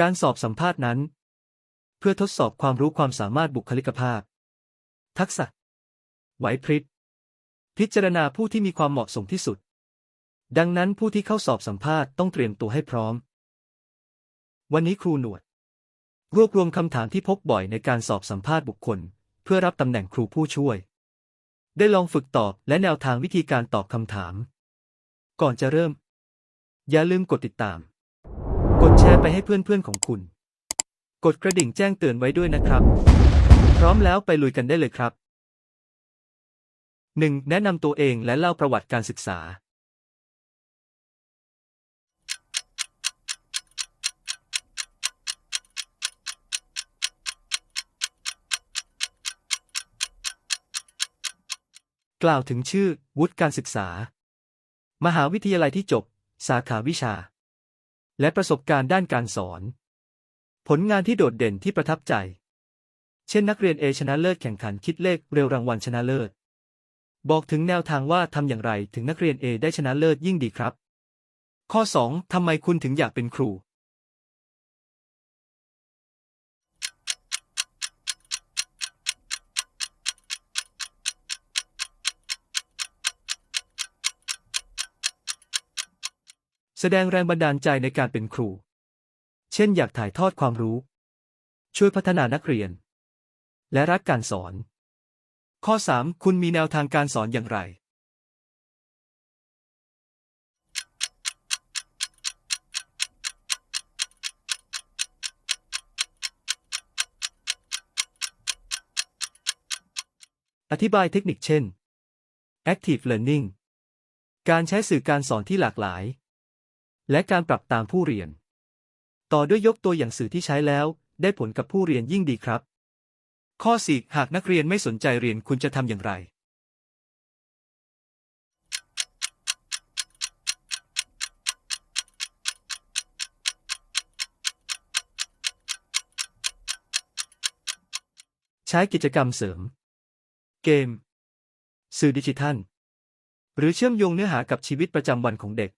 การสอบสัมภาษณ์นั้น เพื่อทดสอบความรู้ความสามารถบุคลิกภาพ ทักษะ ไหวพริบพิจารณาผู้ที่มีความเหมาะสมที่สุด ดังนั้นผู้ที่เข้าสอบสัมภาษณ์ต้องเตรียมตัวให้พร้อม วันนี้ครูหนวด รวบรวมคำถามที่พบบ่อยในการสอบสัมภาษณ์บุคคล เพื่อรับตำแหน่งครูผู้ช่วย ได้ลองฝึกตอบและแนวทางวิธีการตอบคำถาม ก่อนจะเริ่ม อย่าลืมกดติดตาม กดแชร์ไปให้เพื่อนๆของคุณ กดกระดิ่งแจ้งเตือนไว้ด้วยนะครับ พร้อมแล้วไปลุยกันได้เลยครับ 1. แนะนำตัวเองและเล่าประวัติการศึกษา กล่าวถึงชื่อ วุฒิการศึกษา มหาวิทยาลัยที่จบ สาขาวิชา และประสบการณ์ด้านการสอน ผลงานที่โดดเด่นที่ประทับใจ เช่นนักเรียนเอชนะเลิศแข่งขันคิดเลขเร็วรางวัลชนะเลิศ บอกถึงแนวทางว่าทำอย่างไรถึงนักเรียนเอได้ชนะเลิศยิ่งดีครับ ข้อ 2. ทำไมคุณถึงอยากเป็นครู แสดงแรงบันดาลใจในการเป็นครู เช่นอยากถ่ายทอดความรู้ ช่วยพัฒนานักเรียน และรักการสอน ข้อ 3. คุณมีแนวทางการสอนอย่างไร อธิบายเทคนิคเช่น Active Learning การใช้สื่อการสอนที่หลากหลาย และการปรับตามผู้เรียน ต่อด้วยยกตัวอย่างสื่อที่ใช้แล้ว ได้ผลกับผู้เรียนยิ่งดีครับ ข้อ4หากนักเรียนไม่สนใจเรียนคุณจะทำอย่างไร ใช้กิจกรรมเสริม เกม สื่อดิจิทัล หรือเชื่อมโยงเนื้อหากับชีวิตประจำวันของเด็ก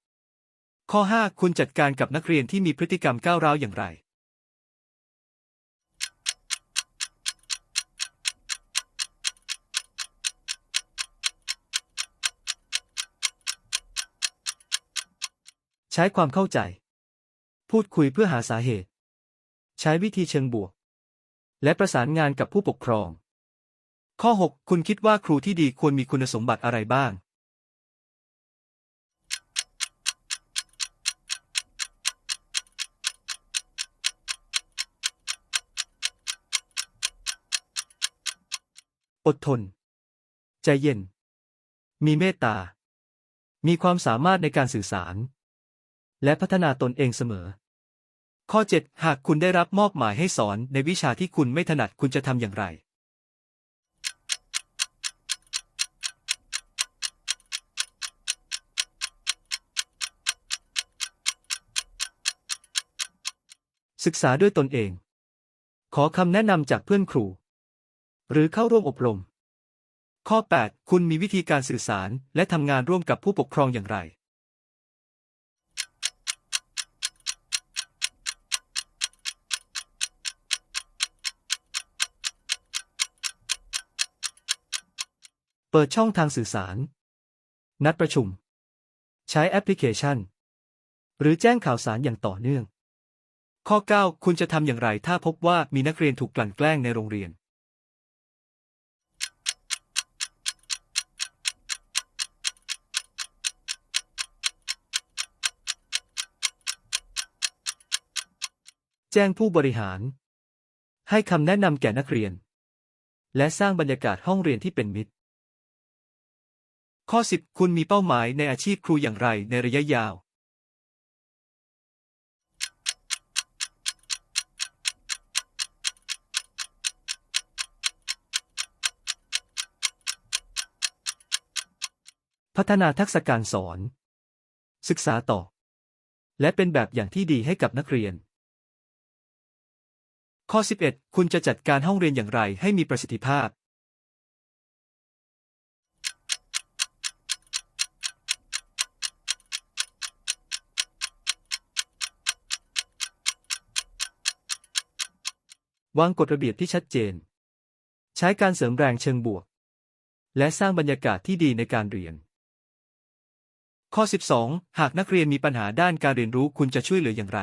ข้อ 5 คุณจัดการกับนักเรียนที่มีพฤติกรรมก้าวร้าวอย่างไร ใช้ความเข้าใจ พูดคุยเพื่อหาสาเหตุ ใช้วิธีเชิงบวก และประสานงานกับผู้ปกครอง ข้อ 6 คุณคิดว่าครูที่ดีควรมีคุณสมบัติอะไรบ้าง อดทน ใจเย็น มีเมตตา มีความสามารถในการสื่อสาร และพัฒนาตนเองเสมอ ข้อ 7 หากคุณได้รับมอบหมายให้สอนในวิชาที่คุณไม่ถนัดคุณจะทำอย่างไรศึกษาด้วยตนเอง ขอคำแนะนำจากเพื่อนครู หรือเข้าร่วมอบรม ข้อ 8 คุณมีวิธีการสื่อสารและทำงานร่วมกับผู้ปกครองอย่างไร เปิดช่องทางสื่อสาร นัดประชุม ใช้แอปพลิเคชัน หรือแจ้งข่าวสารอย่างต่อเนื่อง ข้อ 9 คุณจะทำอย่างไรถ้าพบว่ามีนักเรียนถูกกลั่นแกล้งในโรงเรียน จ้งผู้บริหาร ให้คำแนะนำแก่นักเรียน และสร้างบรรยากาศห้องเรียนที่เป็นมิตร ข้อ 10 คุณมีเป้าหมายในอาชีพครูอย่างไรในระยะยาว พัฒนาทักษะการสอน ศึกษาต่อ และเป็นแบบอย่างที่ดีให้กับนักเรียน ข้อ 11 คุณจะจัดการห้องเรียนอย่างไรให้มีประสิทธิภาพ วางกฎระเบียบที่ชัดเจน ใช้การเสริมแรงเชิงบวก และสร้างบรรยากาศที่ดีในการเรียน ข้อ 12 หากนักเรียนมีปัญหาด้านการเรียนรู้คุณจะช่วยเหลืออย่างไร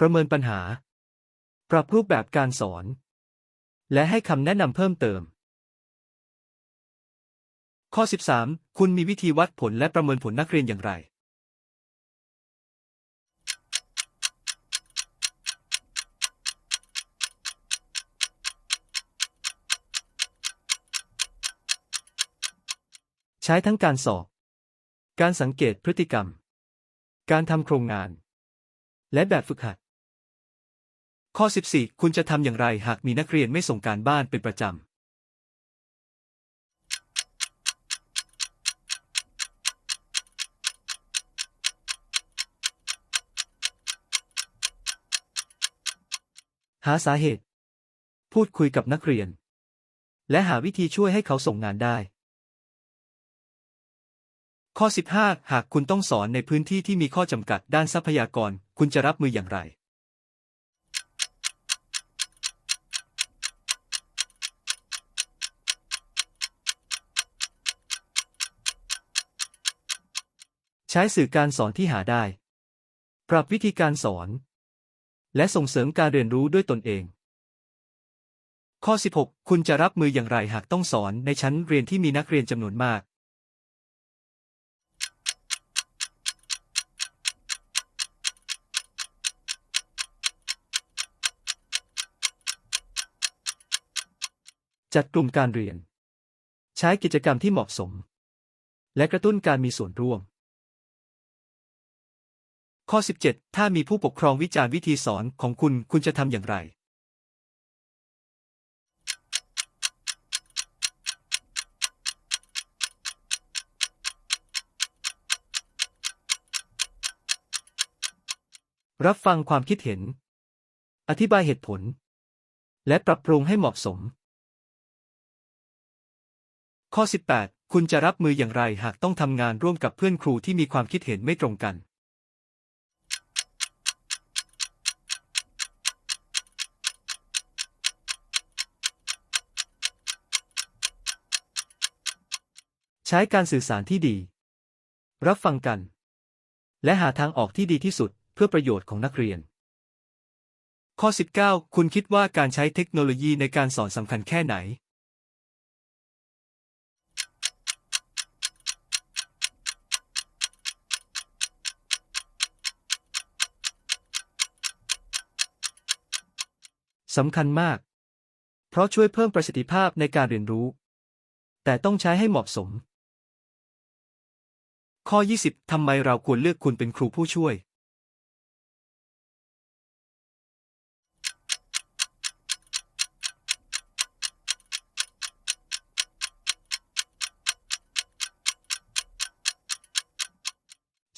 ประเมินปัญหา ปรับรูปแบบการสอน และให้คำแนะนำเพิ่มเติม ข้อ 13 คุณมีวิธีวัดผลและประเมินผลนักเรียนอย่างไร ใช้ทั้งการสอบ การสังเกตพฤติกรรม การทำโครงงาน และแบบฝึกหัด ข้อ 14 คุณจะทำอย่างไรหากมีนักเรียนไม่ส่งการบ้านเป็นประจำหาสาเหตุ พูดคุยกับนักเรียน และหาวิธีช่วยให้เขาส่งงานได้ ข้อ 15 หากคุณต้องสอนในพื้นที่ที่มีข้อจำกัดด้านทรัพยากร คุณจะรับมืออย่างไร ใช้สื่อการสอนที่หาได้ ปรับวิธีการสอน และส่งเสริมการเรียนรู้ด้วยตนเอง ข้อ 16 คุณจะรับมืออย่างไรหากต้องสอนในชั้นเรียนที่มีนักเรียนจำนวนมากจัดกลุ่มการเรียน ใช้กิจกรรมที่เหมาะสม และกระตุ้นการมีส่วนร่วม ข้อ 17 ถ้ามีผู้ปกครองวิจารณ์วิธีสอนของคุณ คุณจะทำอย่างไร รับฟังความคิดเห็น อธิบายเหตุผล และปรับปรุงให้เหมาะสม ข้อ 18 คุณจะรับมืออย่างไรหากต้องทำงานร่วมกับเพื่อนครูที่มีความคิดเห็นไม่ตรงกัน ใช้การสื่อสารที่ดี รับฟังกัน และหาทางออกที่ดีที่สุดเพื่อประโยชน์ของนักเรียน ข้อ 19 คุณคิดว่าการใช้เทคโนโลยีในการสอนสำคัญแค่ไหน สำคัญมาก เพราะช่วยเพิ่มประสิทธิภาพในการเรียนรู้ แต่ต้องใช้ให้เหมาะสม ข้อ 20 ทำไมเราควรเลือกคุณเป็นครูผู้ช่วย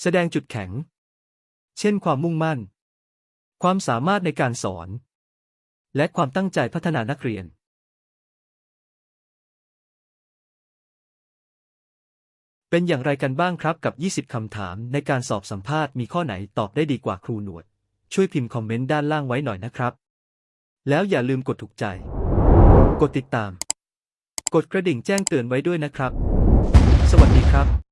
แสดงจุดแข็ง เช่นความมุ่งมั่น ความสามารถในการสอน และความตั้งใจพัฒนานักเรียน เป็นอย่างไรกันบ้างครับกับ 20 คำถามในการสอบสัมภาษณ์มีข้อไหนตอบได้ดีกว่าครูหนวด ช่วยพิมพ์คอมเมนต์ด้านล่างไว้หน่อยนะครับ แล้วอย่าลืมกดถูกใจ กดติดตาม กดกระดิ่งแจ้งเตือนไว้ด้วยนะครับ สวัสดีครับ